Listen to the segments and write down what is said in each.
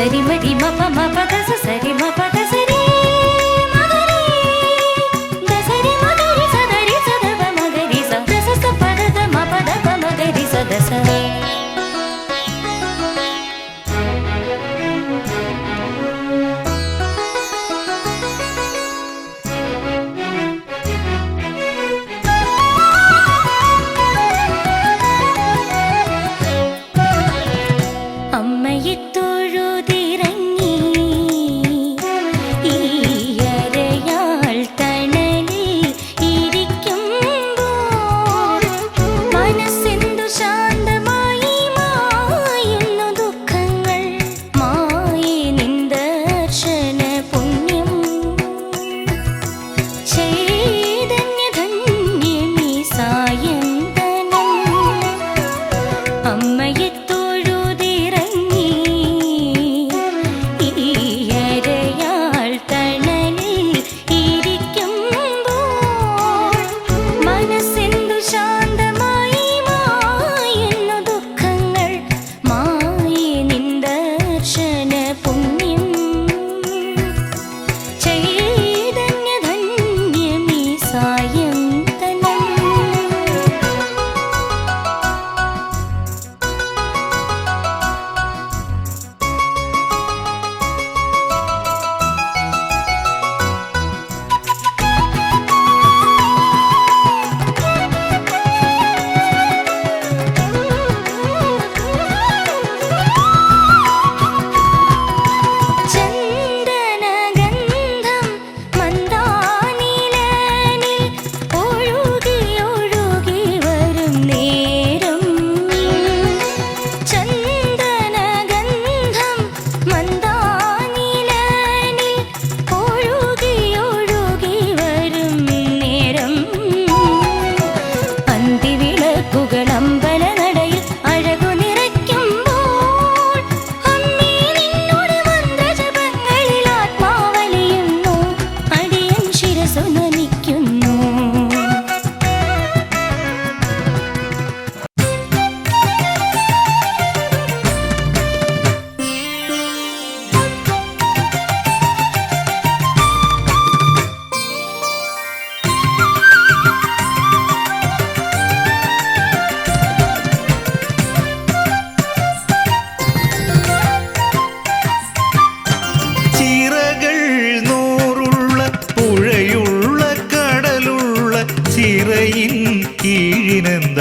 సరి మరి మప మప గస సరి మప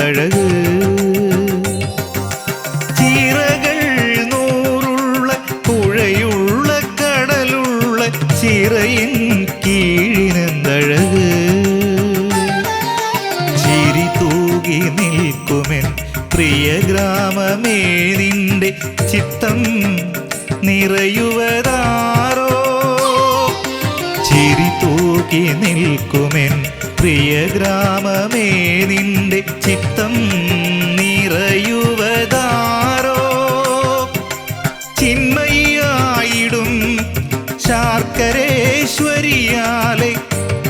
കീഴിനെന്തഴക് ചീറകൾ നൂറുള്ള പുഴയുള്ള കടലുള്ള ചിറയിൻ കീഴിനെന്തഴക്. ചിരി തൂകി നിൽക്കുമെൻ പ്രിയ ഗ്രാമമേ നിന്റെ ചിത്തം നിറയുവതാരോ? ചിരി തൂകി നിൽക്കുമെൻ പ്രിയ ഗ്രാമമേ നിന്റെ ചിത്തം നിറയുവതാരോ? ചിന്മയായിടും ശാർക്കരേശ്വരിയാലെ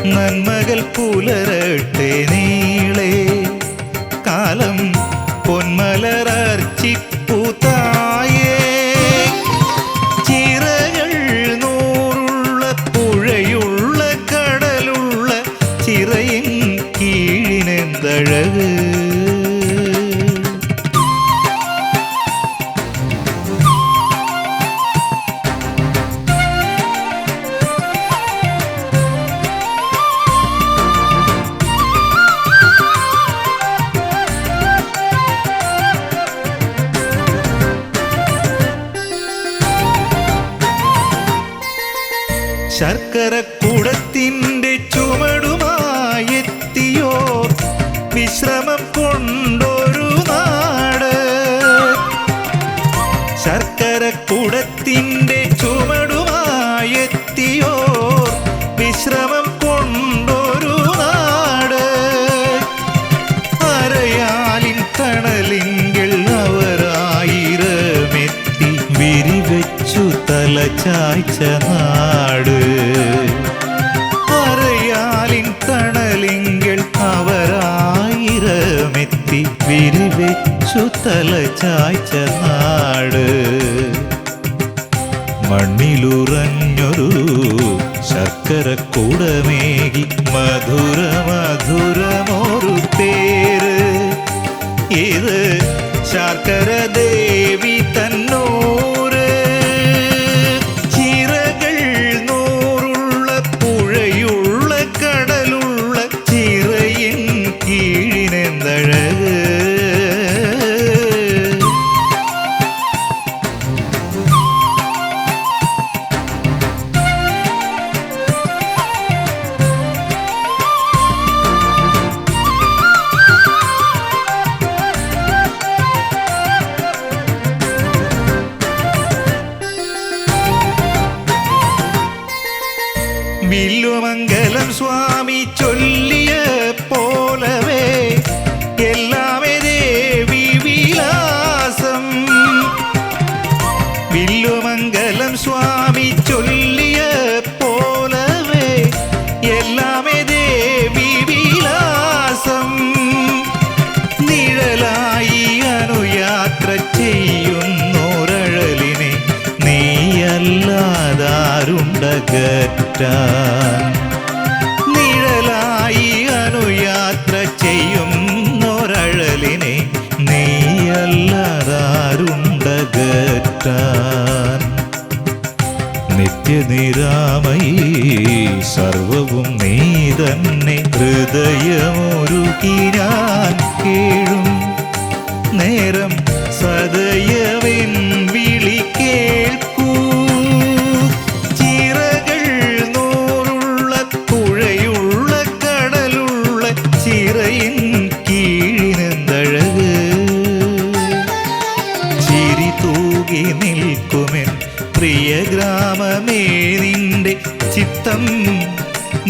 നന്മകൾ പുലരട്ടെ നീളെ. ശർക്കര കുടത്തിന്റെ ചുമടുമായെത്തിയോ വിശ്രമം കൊണ്ടൊരു നാട്. ശർക്കര കുടത്തിന്റെ ചുമടുമായെത്തിയോ വിശ്രമം കൊണ്ടൊരു നാട്. അരയാലിൻ തണലിങ്കിൽ അവരായിരമെത്തി വിരിവെച്ചു തലചായ്ച്ച നാട് കൂടമേകി മധുര മധുരമൊരു പേര്. ഇത് ശർക്കര ദേവി തന്നൂര് നീയല്ലാതാരുണ്ടകറ്റാൻ നിഴലായി അനുയാത്ര ചെയ്യുന്നോരഴലിനെ നീയല്ലാതാരുണ്ടകറ്റാൻ. നിത്യനിരാമയി സർവവും നീ തന്നെ ഹൃദയമൊരു കീരാൻ കേഴും. നേരം ചിത്തം